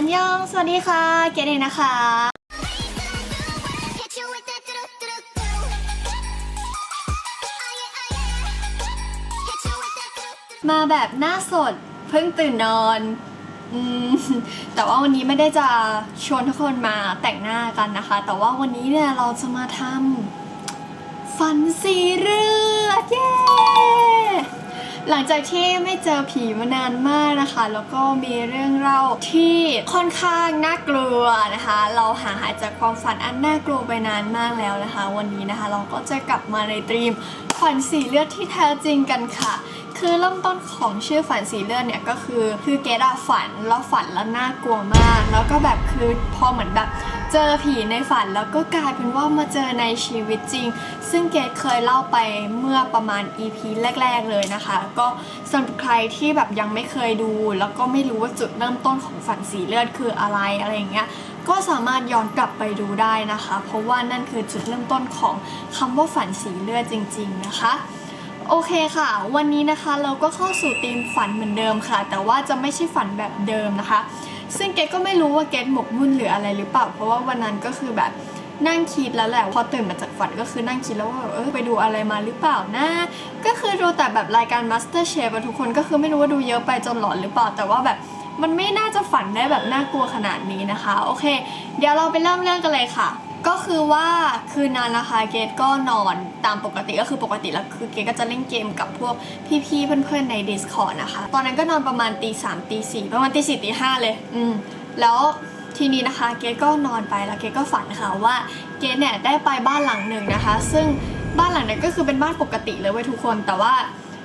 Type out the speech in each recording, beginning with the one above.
อันยอง สวัสดีค่ะ เกดเองนะคะ มาแบบหน้าสด เพิ่งตื่นนอนอืมแต่ว่าวันนี้ไม่ได้จะชวนทุกคนมาแต่งหน้ากันนะคะ แต่ว่าวันนี้เนี่ยเราจะมาทำฟันสีเลือด เย้ หลังจากที่ไม่เจอผีมานานมากนะคะ แล้วก็มีเรื่องเล่าที่ค่อนข้างน่ากลัวนะคะ เราห่างหายจากความฝันอันน่ากลัวไปนานมากแล้วนะคะ วันนี้นะคะ เราก็จะกลับมาในตรีมฝันสีเลือดที่แท้จริงกันค่ะ คือเริ่มต้นของชื่อฝันสีเลือดเนี่ยก็คือคือเกดฝันแล้วฝันแล้วน่ากลัวมาก แล้วก็แบบคือพอเหมือนแบบเจอผีในฝันแล้วก็กลายเป็นว่ามาเจอในชีวิตจริง ซึ่งเกดเคยเล่าไปเมื่อประมาณ EP แรก ๆเลยนะคะ ก็สำหรับใครที่แบบยังไม่เคยดู แล้วก็ไม่รู้ว่าจุดเริ่มต้นของฝันสีเลือดคืออะไรอะไรอย่างเงี้ยก็สามารถย้อนกลับไปดูได้นะคะ เพราะว่านั่นคือจุดเริ่มต้นของคำว่าฝันสีเลือดจริง ๆ นะคะ โอเคค่ะ วันนี้นะคะเราก็เข้าสู่ธีมฝันเหมือนเดิมค่ะ แต่ว่าจะไม่ใช่ฝันแบบเดิมนะคะ ซึ่งเกดก็ไม่รู้ว่าเกดหมกมุ่นหรืออะไรหรือเปล่า เพราะว่าวันนั้นก็คือแบบนั่งคิดแล้วแหละ พอตื่นมาจากฝันก็คือนั่งคิดแล้วว่าเออไปดูอะไรมาหรือเปล่านะ ก็คือดูแต่แบบรายการ Master Chef อะทุกคนก็คือไม่รู้ว่าดูเยอะไปจนหลอนหรือเปล่า แต่ว่าแบบมันไม่น่าจะฝันได้แบบน่ากลัวขนาดนี้นะคะ โอเค เดี๋ยวเราไปเริ่มเรื่องกันเลยค่ะ ก็คือว่าคืนนั้นนะคะเกดก็นอนตามปกติก็คือปกติแล้วคือเกดก็จะเล่นเกมกับพวกพี่ๆเพื่อนๆใน Discord นะคะ ตอนนั้นก็นอนประมาณตีสามตีสี่ประมาณตีสี่ตีห้าเลย อืมแล้วทีนี้นะคะเกดก็นอนไปแล้วเกดก็ฝันค่ะว่าเกดเนี่ยได้ไปบ้านหลังหนึ่งนะคะ ซึ่งบ้านหลังนั้นก็คือเป็นบ้านปกติเลยเว้ยทุกคน แต่ว่า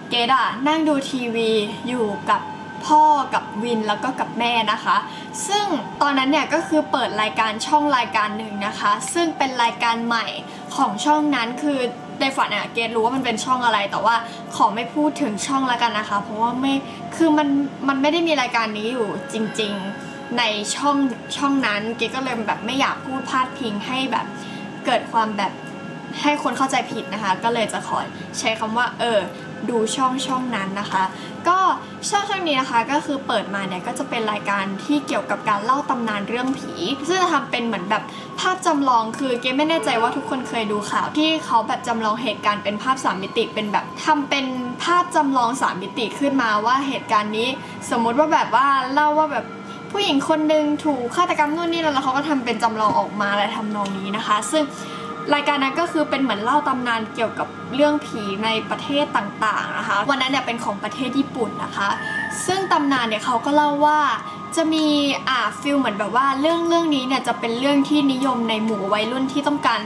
เกดอะนั่งดูทีวีอยู่กับ พ่อกับวินแล้วก็กับแม่นะคะ ซึ่งตอนนั้นเนี่ยก็คือเปิดรายการช่องรายการหนึ่งนะคะ ซึ่งเป็นรายการใหม่ของช่องนั้นคือในฝันอะเกดรู้ว่ามันเป็นช่องอะไร แต่ว่าขอไม่พูดถึงช่องแล้วกันนะคะ เพราะว่าไม่คือมันมันไม่ได้มีรายการนี้อยู่จริง ๆในช่องช่องนั้นเกดก็เลยแบบไม่อยากพูดพาดพิงให้แบบเกิดความแบบให้คนเข้าใจผิดนะคะ ก็เลยจะขอใช้คำว่าเออ ดูช่องช่องนั้นนะคะ ก็ช่องช่องนี้นะคะก็คือเปิดมาเนี่ยก็จะเป็นรายการที่เกี่ยวกับการเล่าตำนานเรื่องผี ซึ่งจะทำเป็นเหมือนแบบภาพจำลองคือเกมไม่แน่ใจว่าทุกคนเคยดูข่าวที่เขาแบบจำลองเหตุการณ์เป็นภาพสามมิติเป็นแบบทำเป็นภาพจำลองสามมิติขึ้นมาว่าเหตุการณ์นี้ สมมติว่าแบบว่าเล่าว่าแบบผู้หญิงคนหนึ่งถูกฆาตกรรมนู่นนี่นั่นแล้วเขาก็ทำเป็นจำลองออกมาอะไรทำนองนี้นะคะ ซึ่ง รายการนั้นก็คือเป็นเหมือนเล่าตำนานเกี่ยวกับเรื่องผีในประเทศต่างๆนะคะ วันนั้นเนี่ยเป็นของประเทศญี่ปุ่นนะคะ ซึ่งตำนานเนี่ยเขาก็เล่าว่าจะมีอ่าฟิลเหมือนแบบว่าเรื่องเรื่องนี้เนี่ยจะเป็นเรื่องที่นิยมในหมู่วัยรุ่นที่ต้องการ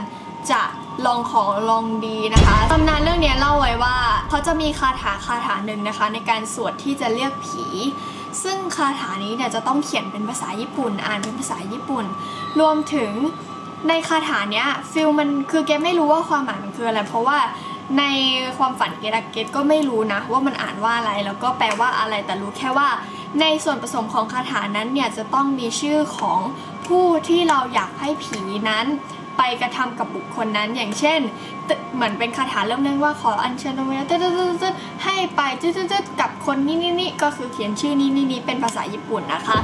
จะลองของลองดีนะคะตำนานเรื่องนี้เล่าไว้ว่าเขาจะมีคาถาคาถาหนึ่งนะคะ ในการสวดที่จะเรียกผี ซึ่งคาถานี้เนี่ยจะต้องเขียนเป็นภาษาญี่ปุ่น อ่านเป็นภาษาญี่ปุ่น รวมถึง ในคาถาเนี้ยฟิลมันคือเกดไม่รู้ว่าความหมายมันคืออะไร เพราะว่าในความฝันเกดเกดก็ไม่รู้นะ ว่ามันอ่านว่าอะไรแล้วก็แปลว่าอะไรแต่รู้แค่ว่า ในส่วนผสมของคาถานั้นเนี่ยจะต้องมีชื่อของผู้ที่เราอยากให้ผีนั้น ไปกระทำกับบุคคลนั้นอย่างเช่น เหมือนเป็นคาถาเริ่มเรื่องว่าขออัญเชิญดวงวิญญาณตึ๊ดตึ๊ดตึ๊ดให้ไปตึ๊ดตึ๊ดตึ๊ดกับคนนี้นี่นี่ก็คือเขียนชื่อนี้นี่นี่เป็นภาษาญี่ปุ่นนะคะ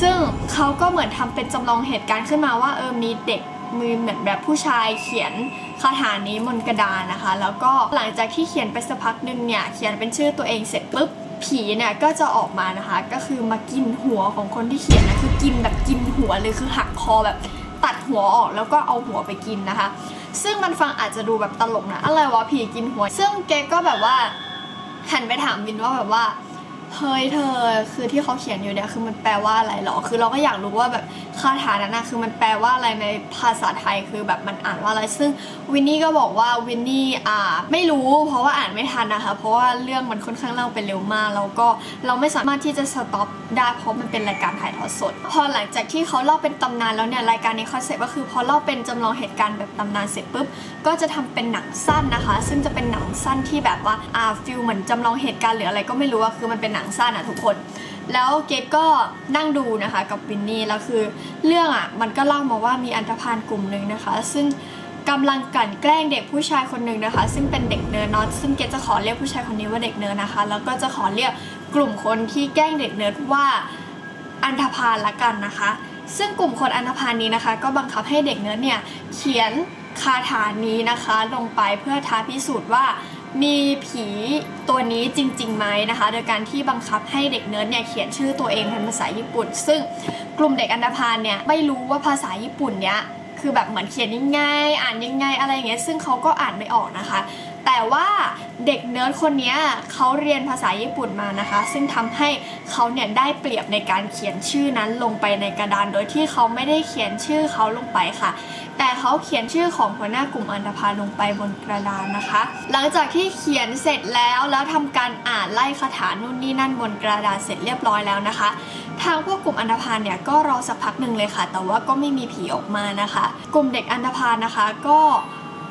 ซึ่งเขาก็เหมือนทำเป็นจำลองเหตุการณ์ขึ้นมาว่าเออมีเด็กมือเหมือนแบบผู้ชายเขียนคาถานี้บนกระดานนะคะ แล้วก็หลังจากที่เขียนไปสักพักหนึ่งเนี่ยเขียนเป็นชื่อตัวเองเสร็จปุ๊บผีเนี่ยก็จะออกมานะคะ ก็คือมากินหัวของคนที่เขียนนะคือกินแบบกินหัวเลยคือหักคอแบบตัดหัวออกแล้วก็เอาหัวไปกินนะคะ ซึ่งมันฟังอาจจะดูแบบตลกนะอะไรวะผีกินหัว ซึ่งเกก็แบบว่าหันไปถามวินว่าแบบว่า เฮ้ยเธอคือที่เขาเขียนอยู่เนี่ยคือมันแปลว่าอะไรหรอ คือเราก็อยากรู้ว่าแบบคาถานั้นนะคือมันแปลว่าอะไรในภาษาไทยคือแบบมันอ่านว่าอะไร ซึ่งวินนี่ก็บอกว่าวินนี่อ่าไม่รู้เพราะว่าอ่านไม่ทันนะคะ เพราะว่าเรื่องมันค่อนข้างเล่าไปเร็วมากแล้วก็เราไม่สามารถที่จะสต็อปได้เพราะมันเป็นรายการถ่ายทอดสด พอหลังจากที่เขาเล่าเป็นตำนานแล้วเนี่ยรายการนี้คอนเซ็ปต์ก็คือพอเล่าเป็นจำลองเหตุการณ์แบบตำนานเสร็จปุ๊บก็จะทำเป็นหนังสั้นนะคะ ซึ่งจะเป็นหนังสั้นที่แบบว่าอ่าฟิลเหมือนจำลองเหตุการณ์หรืออะไรก็ไม่รู้อะคือมันเป็นหนังสั้นอะทุกคน แล้วเกดก็นั่งดูนะคะกับวินนี่แล้วคือเรื่องอะมันก็เล่ามาว่ามีอันธพาลกลุ่มหนึ่งนะคะ ซึ่งกำลังกลั่นแกล้งเด็กผู้ชายคนหนึ่งนะคะ ซึ่งเป็นเด็กเนิร์ดเนอะซึ่งเกดจะขอเรียกผู้ชายคนนี้ว่าเด็กเนิร์ดนะคะ แล้วก็จะขอเรียกกลุ่มคนที่แกล้งเด็กเนิร์ดว่าอันธพาลละกันนะคะ ซึ่งกลุ่มคนอันธพาลนี้นะคะ ก็บังคับให้เด็กเนิร์ดเนี่ยเขียนคาถานี้นะคะลงไปเพื่อท้าพิสูจน์ว่า มีผีตัวนี้จริงๆไหมนะคะ โดยการที่บังคับให้เด็กเนิร์ดเนี่ยเขียนชื่อตัวเองเป็นภาษาญี่ปุ่น ซึ่งกลุ่มเด็กอันธพานเนี่ยไม่รู้ว่าภาษาญี่ปุ่นเนี่ยคือแบบเหมือนเขียนยังไงอ่านยังไงอะไรอย่างเงี้ยซึ่งเขาก็อ่านไม่ออกนะคะ แต่ว่าเด็กเนิร์ดคนนี้เขาเรียนภาษาญี่ปุ่นมานะคะ ซึ่งทำให้เขาเนี่ยได้เปรียบในการเขียนชื่อนั้นลงไปในกระดาน โดยที่เขาไม่ได้เขียนชื่อเขาลงไปค่ะ แต่เขาเขียนชื่อของหัวหน้ากลุ่มอันธพาลลงไปบนกระดานนะคะ หลังจากที่เขียนเสร็จแล้วแล้วทำการอ่านไล่คาถานู่นนี่นั่นบนกระดานเสร็จเรียบร้อยแล้วนะคะ ทางพวกกลุ่มอันธพาลเนี่ยก็รอสักพักหนึ่งเลยค่ะ แต่ว่าก็ไม่มีผีออกมานะคะ กลุ่มเด็กอันธพาลนะคะ ก็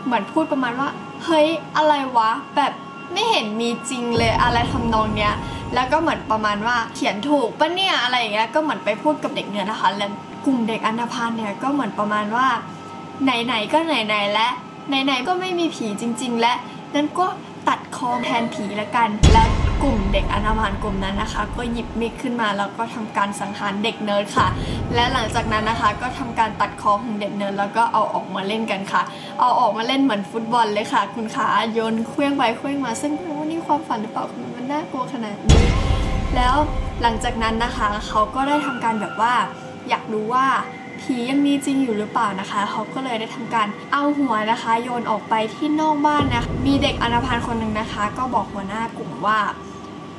เหมือนพูดประมาณว่า เฮ้ยอะไรวะ แบบไม่เห็นมีจริงเลยอะไรทำนองเนี้ย แล้วก็เหมือนประมาณว่าเขียนถูกปะเนี่ยอะไรอย่างเงี้ยก็เหมือนไปพูดกับเด็กเนี่ยนะคะแล้วกลุ่มเด็กอันธพาลเนี่ยก็เหมือนประมาณว่า ไหนๆก็ไหนๆและไหนๆก็ไม่มีผีจริง ๆ และนั้นก็ ตัดคอแทนผีละกัน แล้วกลุ่มเด็กอนาพานกลุ่มนั้นนะคะ ก็หยิบมีดขึ้นมาแล้วก็ทำการสังหารเด็กเนิร์ดค่ะ และหลังจากนั้นนะคะ ก็ทำการตัดคอของเด็กเนิร์ดแล้วก็เอาออกมาเล่นกันค่ะ เอาออกมาเล่นเหมือนฟุตบอลเลยค่ะ คุณขาโยนเคลื่องไปเคลื่องมา ซึ่งโอ้นี่ความฝันหรือเปล่ามันน่ากลัวขนาดนี้แล้วหลังจากนั้นนะคะเขาก็ได้ทำการแบบว่าอยากรู้ว่า ผียังมีจริงอยู่หรือเปล่านะคะ เขาก็เลยได้ทำการเอาหัวนะคะ โยนออกไปที่นอกบ้านนะ มีเด็กอนาพาลคนหนึ่งนะคะ ก็บอกหัวหน้ากลุ่มว่า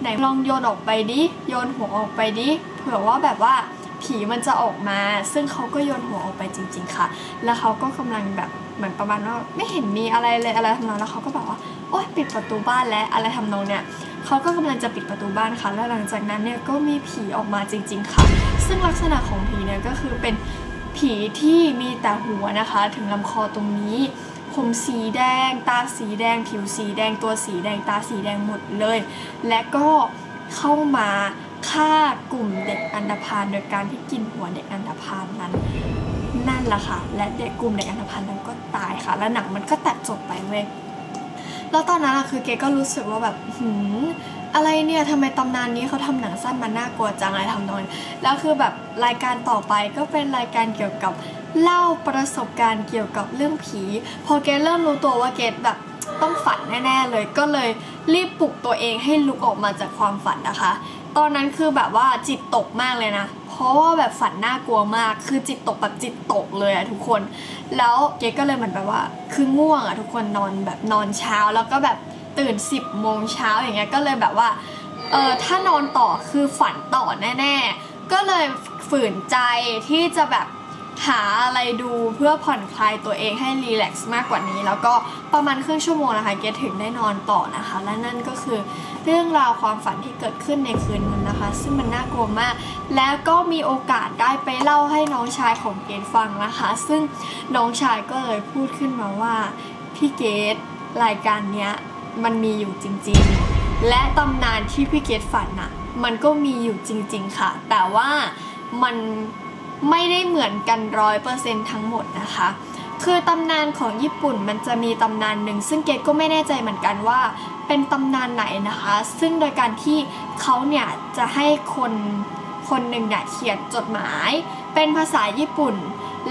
ไหนลองโยนออกไปดิโยนหัวออกไปดิเผื่อว่าแบบว่าผีมันจะออกมา ซึ่งเขาก็โยนหัวออกไปจริง ๆ ค่ะ แล้วเขาก็กำลังแบบเหมือนประมาณว่าไม่เห็นมีอะไรเลยอะไรทำนองแล้วเขาก็บอกว่าโอ๊ยปิดประตูบ้านแล้วอะไรทำนองเนี่ยเขาก็กำลังจะปิดประตูบ้านค่ะ แล้วหลังจากนั้นเนี่ยก็มีผีออกมาจริง ๆ ค่ะ ซึ่งลักษณะของผีเนี่ยก็คือเป็น ผีที่มีแต่หัวนะคะ ถึงลำคอตรงนี้ ผมสีแดง ตาสีแดง ผิวสีแดง ตัวสีแดง ตาสีแดงหมดเลย และก็เข้ามาฆ่ากลุ่มเด็กอันธพาลโดยการที่กินหัวเด็กอันธพาลนั้น นั่นแหละค่ะ และเด็กกลุ่มเด็กอันธพาลนั้นก็ตายค่ะ และหนังมันก็ตัดจบไปเว้ยแล้วตอนนั้นอะคือเกก็รู้สึกว่าแบบหืม อะไรเนี่ยทำไมตำนานนี้เขาทำหนังสั้นมันน่ากลัวจังอะไรทำนองนี้แล้วคือแบบรายการต่อไปก็เป็นรายการเกี่ยวกับเล่าประสบการณ์เกี่ยวกับเรื่องผี พอเกเริ่มรู้ตัวว่าเกแบบต้องฝันแน่ๆเลยก็เลยรีบปลุกตัวเองให้ลุกออกมาจากความฝันนะคะ ตอนนั้นคือแบบว่าจิตตกมากเลยนะ เพราะว่าแบบฝันน่ากลัวมาก คือจิตตกแบบจิตตกเลยอะทุกคน แล้วเกก็เลยเหมือนแบบว่า คือง่วงอะทุกคนนอนแบบนอนเช้าแล้วก็แบบ ตื่น 10โมงเช้าอย่างเงี้ยก็เลยแบบว่าเออถ้านอนต่อคือฝันต่อแน่ๆ ก็เลยฝืนใจที่จะแบบหาอะไรดูเพื่อผ่อนคลายตัวเองให้รีแลกซ์มากกว่านี้ แล้วก็ประมาณครึ่งชั่วโมงนะคะ เกถึงได้นอนต่อนะคะ และนั่นก็คือเรื่องราวความฝันที่เกิดขึ้นในคืนนั้นนะคะ ซึ่งมันน่ากลัวมาก แล้วก็มีโอกาสได้ไปเล่าให้น้องชายของเกดฟังนะคะ ซึ่งน้องชายก็เลยพูดขึ้นมาว่าพี่เกดรายการเนี้ย มันมีอยู่จริงๆ และตำนานที่พี่เกดฝันน่ะ มันก็มีอยู่จริง ๆ ค่ะ แต่ว่ามันไม่ได้เหมือนกันร้อยเปอร์เซ็นทั้งหมดนะคะ คือตำนานของญี่ปุ่นมันจะมีตำนานหนึ่ง ซึ่งเกดก็ไม่แน่ใจเหมือนกันว่า เป็นตำนานไหนนะคะ ซึ่งโดยการที่เขาเนี่ยจะให้คนคนหนึ่งเนี่ยเขียนจดหมาย เป็นภาษาญี่ปุ่น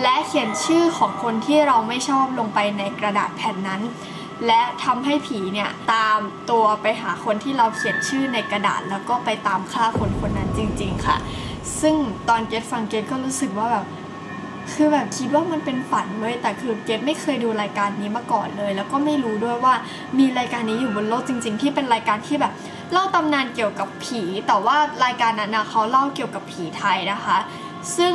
และเขียนชื่อของคนที่เราไม่ชอบลงไปในกระดาษแผ่นนั้น และทำให้ผีเนี่ยตามตัวไปหาคนที่เราเขียนชื่อในกระดาษ แล้วก็ไปตามฆ่าคนคนนั้นจริง ๆ ค่ะ ซึ่งตอนเกดฟังเกดก็รู้สึกว่าแบบคือแบบคิดว่ามันเป็นฝันเว้ยแต่คือเกดไม่เคยดูรายการนี้มาก่อนเลย แล้วก็ไม่รู้ด้วยว่ามีรายการนี้อยู่บนโลกจริง ๆ ที่เป็นรายการที่แบบเล่าตำนานเกี่ยวกับผี แต่ว่ารายการนั้นนะเขาเล่าเกี่ยวกับผีไทยนะคะ ซึ่ง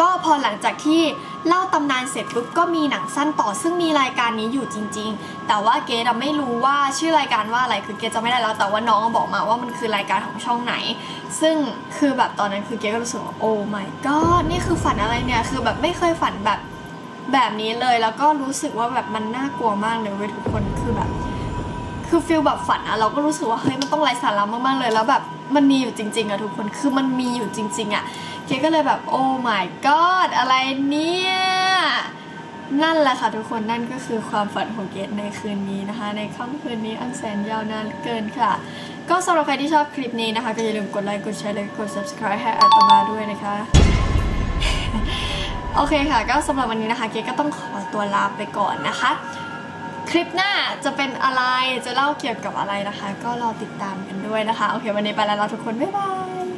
ก็พอหลังจากที่ เล่าตำนานเสร็จปุ๊บก็มีหนังสั้นต่อซึ่งมีรายการนี้อยู่จริง ๆ แต่ว่าเกดไม่รู้ว่าชื่อรายการว่าอะไรคือเกดจะไม่ได้แล้ว แต่ว่าน้องบอกมาว่ามันคือรายการของช่องไหน ซึ่งคือแบบตอนนั้นคือเกดก็รู้สึกว่าโอ้ my god นี่คือฝันอะไรเนี่ยคือแบบไม่เคยฝันแบบแบบนี้เลยแล้วก็รู้สึกว่าแบบมันน่ากลัวมากเลยเว้ยทุกคนคือแบบ คือฟิลแบบฝันอะเราก็รู้สึกว่าเฮ้ยมันต้องไร้สาระมากๆเลยแล้วแบบมันมีอยู่จริง ๆอะทุกคนคือมันมีอยู่จริง ๆอะเกก็เลยแบบโอ้ my god อะไรเนี่ยนั่นแหละค่ะทุกคนนั่นก็คือความฝันของเกดในคืนนี้นะคะ ในค่ำคืนนี้อันแสนยาวนานเกินค่ะ ก็สำหรับใครที่ชอบคลิปนี้นะคะ ก็อย่าลืมกดไลค์กดแชร์และกด subscribe ให้อาตมาด้วยนะคะ โอเคค่ะ ก็สำหรับวันนี้นะคะ เกดก็ต้องขอตัวลาไปก่อนนะคะ คลิปหน้าจะเป็นอะไรจะเล่าเกี่ยวกับอะไรนะคะ ก็รอติดตามกันด้วยนะคะ โอเค วันนี้ไปแล้วเราทุกคน บ๊ายบาย